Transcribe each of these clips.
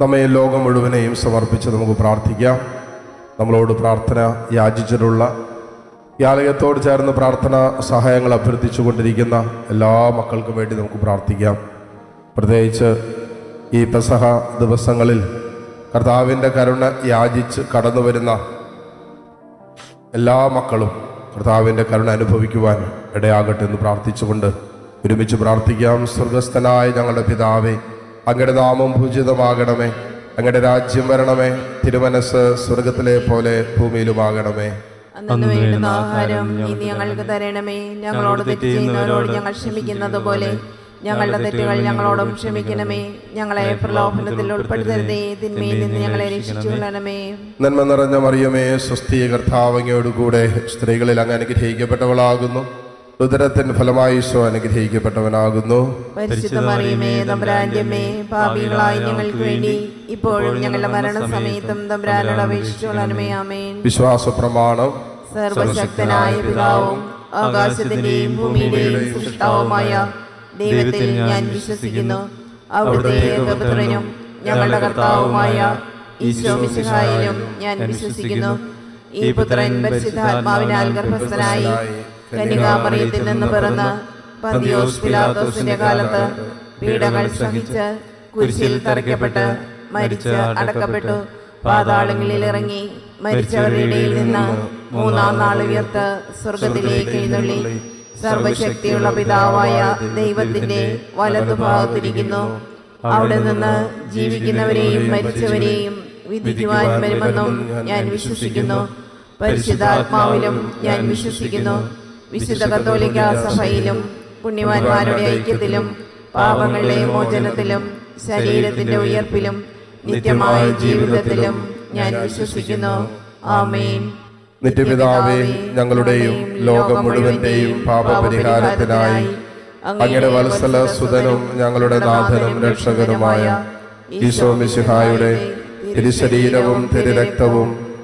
നമ്മെ ലോകം മുഴുവനെയും സമർപ്പിച്ച് നമുക്ക് പ്രാർത്ഥിക്കാം. നമ്മളോട് പ്രാർത്ഥന യാചിച്ചിട്ടുള്ള ഈ ആലയത്തോട് ചേർന്ന് പ്രാർത്ഥന സഹായങ്ങൾ അഭ്യർത്ഥിച്ചു കൊണ്ടിരിക്കുന്ന എല്ലാ മക്കൾക്കും വേണ്ടി നമുക്ക് പ്രാർത്ഥിക്കാം. പ്രത്യേകിച്ച് ഈ പെസഹ ദിവസങ്ങളിൽ കർത്താവിന്റെ കരുണ യാചിച്ച് കടന്നു വരുന്ന എല്ലാ മക്കളും കർത്താവിന്റെ കരുണ അനുഭവിക്കുവാൻ ഇടയാകട്ടെ എന്ന് പ്രാർത്ഥിച്ചുകൊണ്ട് ഒരുമിച്ച് പ്രാർത്ഥിക്കാം. സ്വർഗസ്ഥനായ ഞങ്ങളുടെ പിതാവേ അങ്ങയുടെ നാമം ഭൂജിതമാകണമേ അങ്ങയുടെ രാജ്യം വരണമേ. തിരുമനസ് സ്വർഗത്തിലെ പോലെ ഭൂമിയിലുമാകണമേ. അന്നു വേണ്ടുന്ന ആഹാരം ഇനി ഞങ്ങൾക്ക് തരണമേ. ഞങ്ങളോട് തെറ്റ് ചെയ്യുന്നവരോട് ഞങ്ങൾ ക്ഷമിക്കുന്നത് പോലെ ഞങ്ങളുടെ തെറ്റുകൾ ഞങ്ങളോടും ക്ഷമിക്കണമേ. ഞങ്ങളെ പ്രലോഭനത്തിൽ ഉൾപ്പെടുത്തരുതേ. തിന്മയിൽ നിന്ന് ഞങ്ങളെ രക്ഷിച്ചു കൊള്ളണമേ. നന്മ നിറഞ്ഞ മറിയമേ സ്വസ്തി കർത്താവങ്ങയോടുകൂടെ സ്ത്രീകളിൽ അങ്ങ് അനുഗ്രഹിക്കപ്പെട്ടവളാകുന്നു. ഉദരത്തിൻ ഫലമായി ഈശോ അനുഗ്രഹിക്കപ്പെട്ടവനാകുന്നു. പാപികളായി ഞങ്ങൾക്ക് വേണ്ടി ഇപ്പോഴും ഞങ്ങളുടെ മരണസമയത്തും തമ്പുരാനോട് വിശ്വാസ പ്രമാണം സർവശക്തനായ പിതാവും ആകാശത്തിന്റെയും ഭൂമിയുടെയും സൃഷ്ടാവുമായ ദൈവത്തിൽ ഞാൻ വിശ്വസിക്കുന്നു. അവിടുത്തെ ഏകപുത്രനും ഞങ്ങളുടെ കർത്താവുമായ ഈശോ മിശിഹായിലും ഞാൻ വിശ്വസിക്കുന്നു. ഈ പുത്രൻ പരിശുദ്ധാത്മാവിനാൽ ഗർഭസ്ഥനായി കന്യകാമറിയത്തിൽ നിന്ന് പിറന്ന് പിലാത്തോസിന്റെ കാലത്ത് പീഡകൾ സഹിച്ച് കുരിശിൽ തറയ്ക്കപ്പെട്ട് മരിച്ച് അടക്കപ്പെട്ടു. പാതാളങ്ങളിൽ ഇറങ്ങി മരിച്ചവരുടെ ഇടയിൽ നിന്ന് മൂന്നാം നാൾ ഉയർത്ത് സ്വർഗത്തിലേക്ക് എഴുന്നള്ളി. സർവശക്തിയുള്ള പിതാവായ ദൈവത്തിന്റെ വലതുഭാഗത്തിരിക്കുന്നു അവിടെ നിന്ന് ജീവിക്കുന്നവരെയും മരിച്ചവരെയും വിധിക്കുവാൻ വരുമെന്നും ഞാൻ വിശ്വസിക്കുന്നു. പരിശുദ്ധാത്മാവിലും ഞാൻ വിശ്വസിക്കുന്നു. വിശുദ്ധ കത്തോലിക്ക സഭയിലും പുണ്യവാന്മാരുടെ ഐക്യത്തിലും പാപങ്ങളുടെ മോചനത്തിലും ശരീരത്തിന്റെ ഉയർപ്പിലും നിത്യമായ ജീവിതത്തിലും ഞാൻ വിശ്വസിക്കുന്നു. ആമേൻ. നിത്യപിതാവേ ഞങ്ങളുടെയും ലോകം മുഴുവന്റെയും പാപപരിഹാരത്തിനായി അങ്ങയുടെ വത്സല സുതനും ഞങ്ങളുടെ നാഥനും രക്ഷകനുമായ ഈശോ മിശിഹായുടെ തിരുശരീരവും തിരുരക്തവും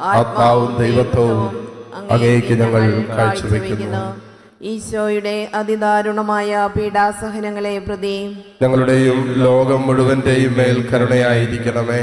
ആത്മാവും ദൈവത്വവും അങ്ങേക്ക് ഞങ്ങൾ കാഴ്ചവെക്കുന്നു. ഈശോയുടെ അതിദാരുണമായ പീഡാസഹനങ്ങളെ പ്രതി ഞങ്ങളുടെയും ലോകം മുഴുവന്റെയും മേൽ കരുണയായിരിക്കണമേ.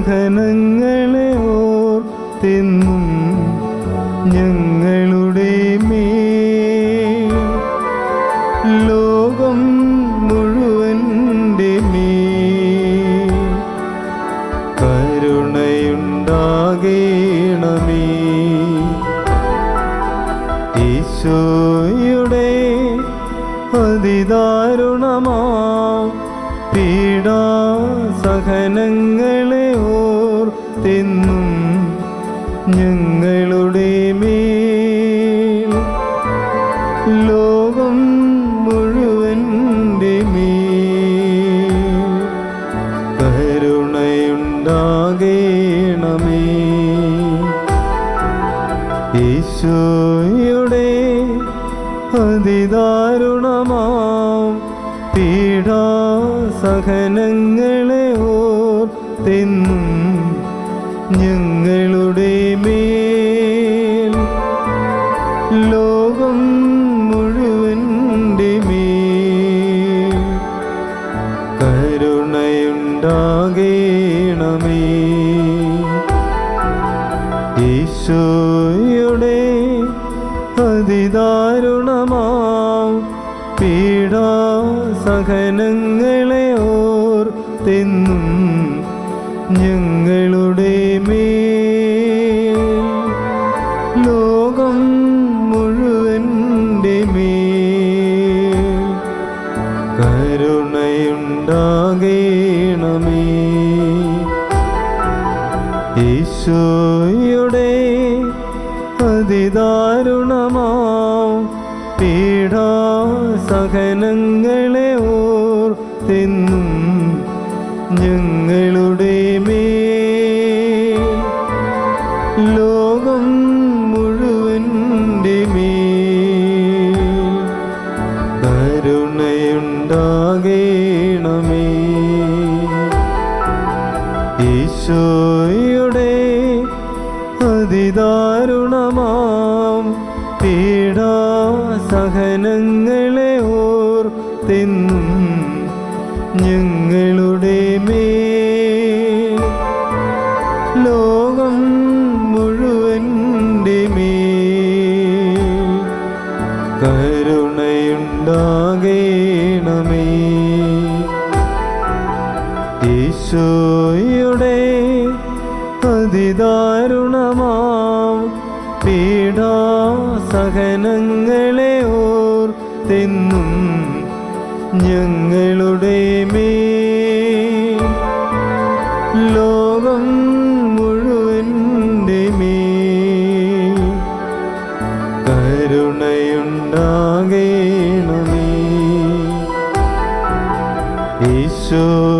പീഡാസഹനങ്ങളെ ലോകം മുഴുവന്റെ മേൽ കരുണയുണ്ടാകേണമേ. ഈശോയുടെ ഓർത്തിന്നും ഞങ്ങളുടെ മേ ലോകം മുഴുവന്റെ മേ കരുണയുണ്ടാകേണമേ. ഈശോയുടെ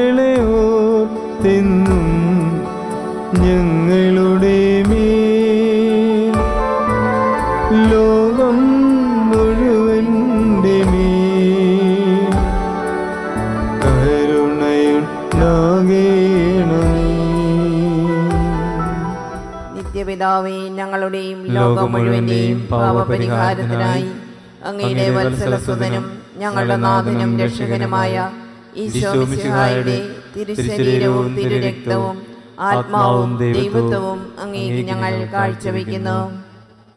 നിത്യപിതാവേ ഞങ്ങളുടെയും ലോകം മുഴുവന്റെയും പാപപരിഹാരത്തിനായി അങ്ങയുടെ വത്സലസുതനും ഞങ്ങളുടെ നാഥനും രക്ഷകനുമായ ഈശോ മിശിഹായുടെ തിരുശരീരവും തിരുരക്തവും ആത്മാവും ദൈവത്വവും അങ്ങേക്ക് ഞങ്ങൾ കാഴ്ചവെക്കുന്നു.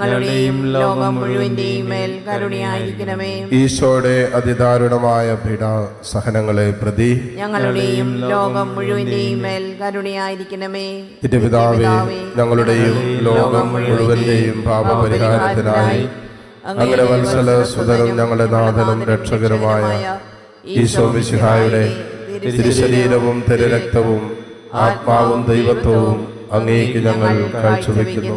ഞങ്ങളുടെയും ലോകം മുഴുവന്റെയും മേൽ കരുണയായിരിക്കണമേ. ഈശോയുടെ അതിദാരുണമായ പിട പീഡാസഹനങ്ങളെ പ്രതി ഞങ്ങളുടെയും ലോകം മുഴുവന്റെയും മേൽ കരുണയായിരിക്കണമേ. തിരുപിതാവേ ഞങ്ങളുടെയും ലോകം മുഴുവന്റെയും പാപപരിഹാരത്തിനായി അങ്ങനെ വത്സല സുതരും ഞങ്ങളുടെ നാഥനും രക്ഷകരുമായ ഈശോ മിശിഹായുടെ തിരുശരീരവും തിരുരക്തവും ആത്മാവും ദൈവത്വവും അങ്ങേക്ക് ഞങ്ങൾ കാഴ്ചവെക്കുന്നു.